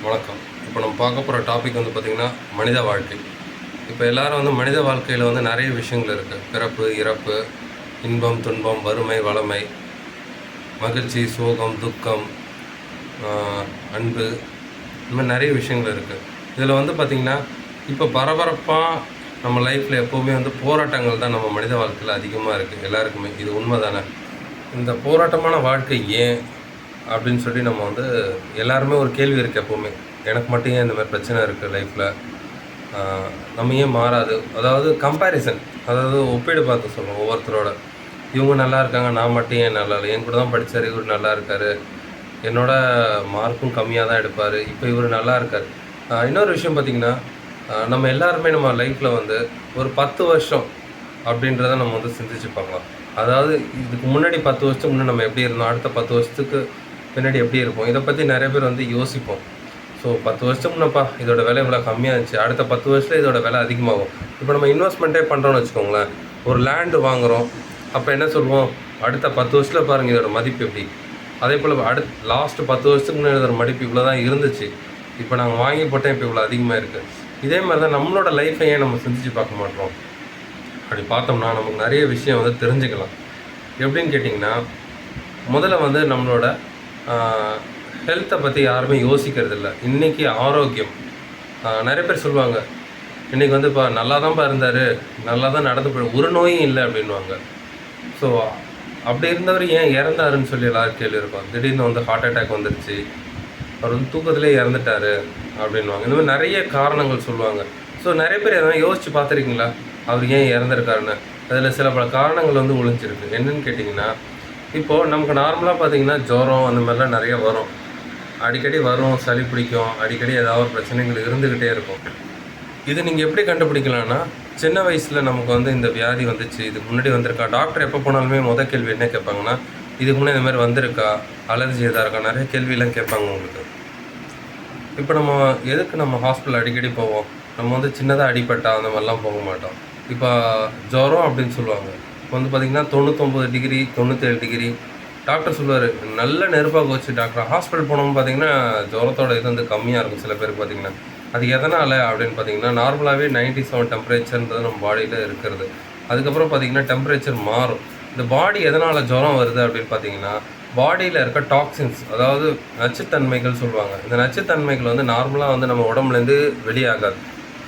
வணக்கம். இப்போ நம்ம பார்க்க போகிற டாபிக் வந்து பார்த்திங்கன்னா மனித வாழ்க்கை. இப்போ எல்லாரும் வந்து மனித வாழ்க்கையில் வந்து நிறைய விஷயங்கள் இருக்குது பிறப்பு இறப்பு இன்பம் துன்பம் வறுமை வளமை மகிழ்ச்சி சோகம் துக்கம் அன்பு இந்த மாதிரி நிறைய விஷயங்கள் இருக்குது இதில் வந்து பார்த்திங்கன்னா இப்போ பரபரப்பாக நம்ம லைஃப்பில் எப்போவுமே வந்து போராட்டங்கள் தான் நம்ம மனித வாழ்க்கையில் அதிகமாக இருக்குது எல்லாருக்குமே இது உண்மை தானே இந்த போராட்டமான வாழ்க்கை ஏன்? அப்படின்னு சொல்லி நம்ம வந்து எல்லாருமே ஒரு கேள்வி இருக்குது எப்போவுமே. எனக்கு மட்டும் ஏன் இந்த மாதிரி பிரச்சனை இருக்குது லைஃப்பில் நம்ம ஏன் மாறாது? அதாவது கம்பேரிசன் அதாவது ஒப்பீடு பார்த்து சொல்லுவோம் ஒவ்வொருத்தரோட. இவங்க நல்லா இருக்காங்க நான் மட்டும் ஏன் நல்லா இல்லை? என் கூட தான் படித்தார் இவர் நல்லா இருக்கார். என்னோட மார்க்கும் கம்மியாக தான் எடுப்பார். இப்போ இவர் நல்லா இருக்கார். இன்னொரு விஷயம் பார்த்திங்கன்னா நம்ம எல்லாருமே நம்ம லைஃப்பில் வந்து ஒரு பத்து வருஷம் அப்படின்றத நம்ம வந்து சிந்திச்சு பார்க்கலாம் அதாவது இதுக்கு முன்னாடி பத்து வருஷத்துக்கு முன்னாடி நம்ம எப்படி இருந்தோம்? அடுத்த பத்து வருஷத்துக்கு பின்னாடி எப்படி இருக்கும்? இதை பற்றி நிறைய பேர் வந்து யோசிப்போம். ஸோ பத்து வருஷம் முன்னப்பா இதோட விலை இவ்வளோ கம்மியாக இருந்துச்சு. அடுத்த பத்து வருஷத்தில் இதோட விலை அதிகமாகும். இப்போ நம்ம இன்வெஸ்ட்மெண்ட்டே பண்ணுறோம்னு வச்சுக்கோங்களேன். ஒரு லேண்டு வாங்குகிறோம் அப்போ என்ன சொல்லுவோம் அடுத்த பத்து வருஷத்தில் பாருங்கள் இதோட மதிப்பு எப்படி? அதே போல் அடுத் லாஸ்ட்டு பத்து வருஷத்துக்கு முன்னாடி இதோட மதிப்பு இவ்வளோ தான் இருந்துச்சு. இப்போ நாங்கள் வாங்கி போட்டேன் இப்போ இவ்வளோ அதிகமாக இருக்குது இதே மாதிரி தான் நம்மளோட லைஃப்பை ஏன் நம்ம சிந்திச்சு பார்க்க மாட்டோம்? அப்படி பார்த்தோம்னா நமக்கு நிறைய விஷயம் வந்து தெரிஞ்சுக்கலாம். எப்படின்னு கேட்டிங்கன்னா முதல்ல வந்து நம்மளோட ஹெல்த்தை பற்றி யாருமே யோசிக்கிறது இல்லை இன்றைக்கி ஆரோக்கியம் நிறைய பேர் சொல்லுவாங்க இன்றைக்கி வந்து இப்போ நல்லா தான்ப்பா இருந்தார் நல்லா தான் நடந்து போய் ஒரு நோயும் இல்லை அப்படின்வாங்க ஸோ அப்படி இருந்தவர் ஏன் இறந்தாருன்னு சொல்லி எல்லாரும் கேள்வி இருக்கும் திடீர்னு வந்து ஹார்ட் அட்டாக் வந்துருச்சு அவர் வந்து தூக்கத்திலே இறந்துட்டாரு அப்படின்வாங்க இந்த மாதிரி நிறைய காரணங்கள் சொல்லுவாங்க. ஸோ நிறைய பேர் எதனா யோசித்து பார்த்துருக்கீங்களா? அவர் ஏன் இறந்துருக்காருன்னு. அதில் சில பல காரணங்கள் வந்து ஒழிஞ்சிருக்கு என்னன்னு கேட்டிங்கன்னா இப்போது நமக்கு நார்மலாக பார்த்தீங்கன்னா ஜுரம் அந்த மாதிரிலாம் நிறைய வரும். அடிக்கடி வரும் சளி பிடிக்கும் அடிக்கடி ஏதாவது ஒரு பிரச்சனைகள் இருந்துக்கிட்டே இருக்கும். இது நீங்கள் எப்படி கண்டுபிடிக்கலாம்னா சின்ன வயசில் நமக்கு வந்து இந்த வியாதி வந்துச்சு இதுக்கு முன்னாடி வந்திருக்கா டாக்டர் எப்போ போனாலுமே முதல் கேள்வி என்ன கேட்பாங்கன்னா இதுக்கு முன்னாடி இந்த மாதிரி வந்திருக்கா அலர்ஜி எதாக இருக்கா? நிறைய கேள்வியெல்லாம் கேட்பாங்க உங்களுக்கு. இப்போ நம்ம எதுக்கு நம்ம ஹாஸ்பிட்டல் அடிக்கடி போவோம்? நம்ம வந்து சின்னதாக அடிப்பட்டா அந்த மாதிரிலாம் போக மாட்டோம். இப்போ ஜுரம் அப்படின்னு சொல்லுவாங்க. இப்போ வந்து பார்த்திங்கன்னா தொண்ணூத்தொம்பது டிகிரி தொண்ணூற்றேழு டிகிரி டாக்டர் சொல்லுவார் நல்ல நெருப்பாக வச்சு டாக்டர் ஹாஸ்பிட்டல் போனோம்னு பார்த்தீங்கன்னா ஜுரத்தோட இது வந்து கம்மியாக இருக்கும் சில பேருக்கு பார்த்தீங்கன்னா அது எதனால்? அப்படின்னு பார்த்தீங்கன்னா நார்மலாகவே 97 செவன் டெம்பரேச்சர்ன்றது நம்ம பாடியில் இருக்கிறது. அதுக்கப்புறம் பார்த்தீங்கன்னா டெம்பரேச்சர் மாறும். இந்த பாடி எதனால் ஜுரம் வருது அப்படின்னு பார்த்தீங்கன்னா பாடியில் இருக்க டாக்ஸின்ஸ் அதாவது நச்சுத்தன்மைகள் சொல்லுவாங்க. இந்த நச்சுத்தன்மைகள் வந்து நார்மலாக வந்து நம்ம உடம்புலேருந்து வெளியாகாது.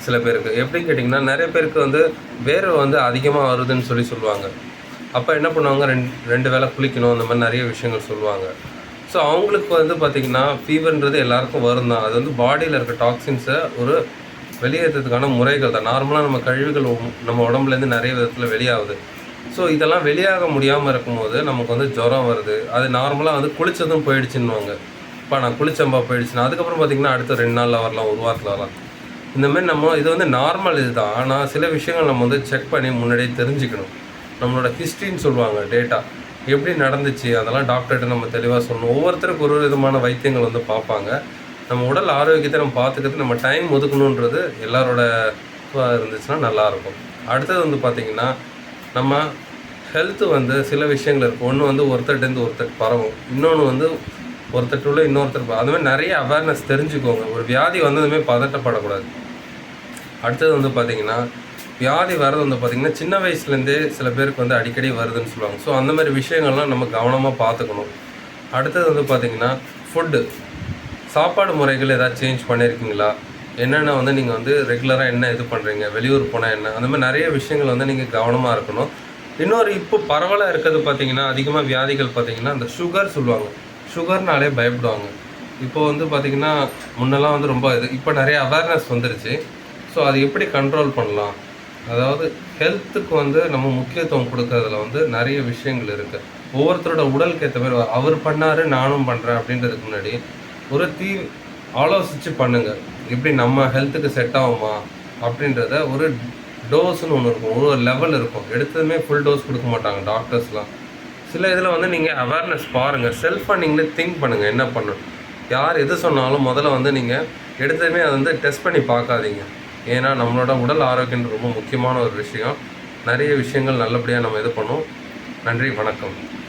சில பேருக்கு. எப்படின்னு கேட்டிங்கன்னா நிறைய பேருக்கு வந்து வேர்வை வந்து அதிகமாக வருதுன்னு சொல்லி சொல்லுவாங்க. அப்போ என்ன பண்ணுவாங்க? ரெண்டு ரெண்டு வேளை குளிக்கணும் அந்த மாதிரி நிறைய விஷயங்கள் சொல்லுவாங்க. ஸோ அவங்களுக்கு வந்து பார்த்திங்கன்னா ஃபீவர்ன்றது எல்லாருக்கும் வரும் தான். அது வந்து பாடியில் இருக்க டாக்ஸின்ஸை ஒரு வெளியேற்றத்துக்கான முறைகள் தான். நார்மலாக நம்ம கழிவுகள் உம் நம்ம உடம்புலேருந்து நிறைய விதத்தில் வெளியாகுது. ஸோ இதெல்லாம் வெளியாக முடியாமல் இருக்கும்போது நமக்கு வந்து ஜுரம் வருது. அது நார்மலாக வந்து குளித்ததும் போயிடுச்சுன்னுவாங்க. இப்போ நான் குளிச்சம்பா போயிடுச்சுன்னா. அதுக்கப்புறம் பார்த்திங்கன்னா அடுத்த ரெண்டு நாளில் வரலாம் ஒரு வாரத்தில் வரலாம். இந்த மாதிரி நம்ம இது வந்து நார்மல் இதுதான். ஆனால் சில விஷயங்கள் நம்ம வந்து செக் பண்ணி முன்னாடியே தெரிஞ்சுக்கணும். நம்மளோட ஹிஸ்ட்ரின்னு சொல்லுவாங்க டேட்டா எப்படி நடந்துச்சு? அதெல்லாம் டாக்டர்கிட்ட நம்ம தெளிவாக சொல்லணும். ஒவ்வொருத்தருக்கு ஒரு விதமான வைத்தியங்கள் வந்து பார்ப்பாங்க. நம்ம உடல் ஆரோக்கியத்தை நம்ம பார்த்துக்கிறது நம்ம டைம் ஒதுக்கணுன்றது எல்லாரோட இருந்துச்சுன்னா நல்லாயிருக்கும் அடுத்தது வந்து பார்த்திங்கன்னா நம்ம ஹெல்த்து வந்து சில விஷயங்கள் இருக்குது ஒன்று வந்து ஒருத்தர்கிட்டேருந்து ஒருத்தர் பரவும். இன்னொன்று வந்து ஒருத்தருக்குள்ள இன்னொருத்தர் அது மாதிரி நிறைய அவேர்னஸ் தெரிஞ்சுக்கோங்க. ஒரு வியாதி வந்ததுமே பதட்டப்படக்கூடாது. அடுத்தது வந்து பார்த்தீங்கன்னா வியாதி வர்றது வந்து பார்த்தீங்கன்னா சின்ன வயசுலேருந்தே சில பேருக்கு வந்து அடிக்கடி வருதுன்னு சொல்லுவாங்க. ஸோ அந்த மாதிரி விஷயங்கள்லாம் நம்ம கவனமாக பார்த்துக்கணும் அடுத்தது வந்து பார்த்தீங்கன்னா ஃபுட்டு சாப்பாடு முறைகள் ஏதாவது சேஞ்ச் பண்ணியிருக்கீங்களா என்னென்ன வந்து நீங்கள் வந்து ரெகுலராக என்ன இது பண்ணுறீங்க வெளியூர் போனால் என்ன? அந்த மாதிரி நிறைய விஷயங்கள் வந்து நீங்கள் கவனமாக இருக்கணும். இன்னொரு இப்போ பரவலாக இருக்கிறது பார்த்தீங்கன்னா அதிகமாக வியாதிகள் பார்த்தீங்கன்னா அந்த சுகர் சொல்லுவாங்க. சுகர்னாலே பயப்படுவாங்க. இப்போ வந்து பார்த்திங்கன்னா முன்னெல்லாம் வந்து ரொம்ப இது இப்போ நிறைய அவேர்னஸ் வந்துருச்சு. ஸோ அது எப்படி கண்ட்ரோல் பண்ணலாம்? அதாவது ஹெல்த்துக்கு வந்து நம்ம முக்கியத்துவம் கொடுக்கறதுல வந்து நிறைய விஷயங்கள் இருக்குது ஒவ்வொருத்தரோட உடலுக்கு ஏற்ற மாதிரி அவர் பண்ணாரு நானும் பண்ணுறேன் அப்படின்றதுக்கு முன்னாடி ஒரு தீ ஆலோசித்து பண்ணுங்கள் எப்படி நம்ம ஹெல்த்துக்கு செட் ஆகுமா? அப்படின்றத ஒரு டோஸ்னு ஒன்று இருக்கும். ஒரு லெவல் இருக்கும். எடுத்ததுமே ஃபுல் டோஸ் கொடுக்க மாட்டாங்க டாக்டர்ஸ்லாம் சில இதில் வந்து நீங்கள் அவேர்னஸ் பாருங்கள் செல்ஃபாக நீங்களே திங்க் பண்ணுங்கள் என்ன பண்ணணும்? யார் எது சொன்னாலும் முதல்ல வந்து நீங்கள் எடுத்ததுமே அதை வந்து டெஸ்ட் பண்ணி பார்க்காதீங்க. ஏன்னா நம்மளோட உடல் ஆரோக்கியம் ரொம்ப முக்கியமான ஒரு விஷயம். நிறைய விஷயங்கள் நல்லபடியாக நம்ம இது பண்ணுவோம். நன்றி வணக்கம்.